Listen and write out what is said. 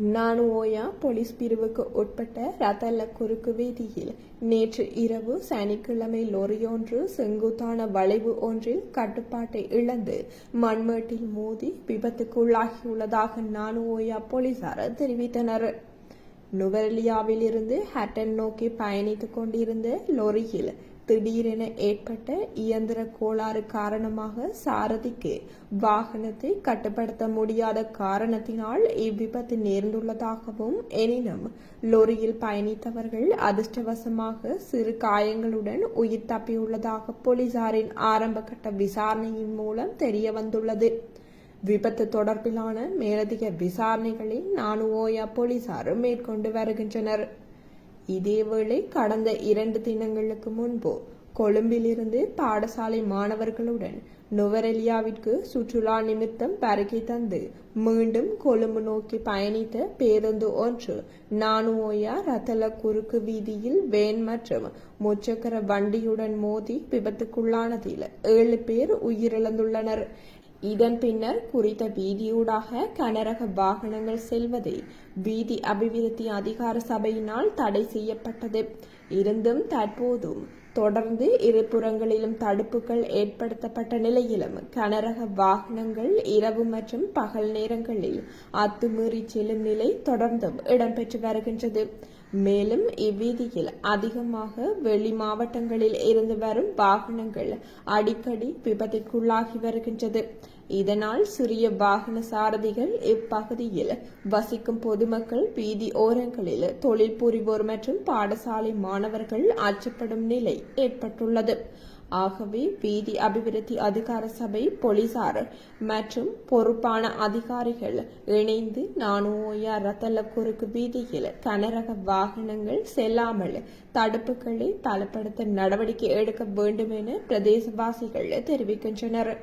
Nanu Oya police பிரிவுக்கு உட்பட்ட ரத்தல்ல குறுக்கு வீதியில் நேற்று இரவு சனிக்கிழமை லொரியொன்று செங்குத்தான வளைவு ஒன்றில் கட்டுப்பாட்டை இழந்து மண்மேட்டில் மோதி விபத்துக்குள்ளாகியுள்ளதாக நானுஓயா போலீசார் தெரிவித்தனர். நுவரெலியாவில் இருந்து ஹட்டன் நோக்கி பயணித்துக் கொண்டிருந்த லொரியில் திடீரென ஏற்பட்ட இயந்திர கோளாறு காரணமாக சாரதிக்கு வாகனத்தை கட்டுப்படுத்த முடியாத காரணத்தினால் இவ்விபத்து நேர்ந்துள்ளதாகவும் எனினும் லொரியில் பயணித்தவர்கள் அதிர்ஷ்டவசமாக சிறு காயங்களுடன் உயிர் தப்பியுள்ளதாக போலீசாரின் ஆரம்பகட்ட விசாரணையின் மூலம் தெரிய வந்துள்ளது விபத்து தொடர்பிலான மேலதிக விசாரணைகளை நானுவோயா போலீசார் மேற்கொண்டு வருகின்றனர். இதேவேளை கடந்த இரண்டு தினங்களுக்கு முன்பு கொழும்பிலிருந்து பாடசாலை மாணவர்களுடன் நுவரெலியாவிற்கு சுற்றுலா நிமித்தம் வருகை தந்து மீண்டும் கொழும்பு நோக்கி பயணித்த பேருந்து ஒன்று நானுவோயா ரத்தல குறுக்கு வீதியில் வேன் மற்றும் முச்சக்கர வண்டியுடன் மோதி விபத்துக்குள்ளானதில் ஏழு பேர் உயிரிழந்துள்ளனர். இதன் பின்னர் குறித்த வீதியூடாக கனரக வாகனங்கள் செல்வதை வீதி அபிவிருத்தி அதிகார சபையினால் தடை செய்யப்பட்டது. இருந்தும் தற்போதும் தொடர்ந்து இருபுறங்களிலும் தடுப்புகள் ஏற்படுத்தப்பட்ட நிலையிலும் கனரக வாகனங்கள் இரவு மற்றும் பகல் நேரங்களில் அத்துமீறி செல்லும் நிலை தொடர்ந்தும் இடம்பெற்று வருகின்றது. மேலும் இவ்வீதியில் அதிகமாக வெளி மாவட்டங்களில் இருந்து வரும் வாகனங்கள் அடிக்கடி விபத்துக்குள்ளாகி வருகின்றது. இதனால் சிறிய வாகன சாரதிகள் இப்பகுதியில் வசிக்கும் பொதுமக்கள் வீதி ஓரங்களில் தொழில் புரிவோர் மற்றும் பாடசாலை மாணவர்கள் அச்சப்படும் நிலை ஏற்பட்டுள்ளது. ஆகவே வீதி அபிவிருத்தி அதிகார சபை போலீசார் மற்றும் பொறுப்பான அதிகாரிகள் இணைந்து நானூயா ரத்தல குறுக்கு வீதியில் கனரக வாகனங்கள் செல்லாமல் தடுப்புகளை பலப்படுத்த நடவடிக்கை எடுக்க வேண்டும் என பிரதேசவாசிகள் தெரிவிக்கின்றனர்.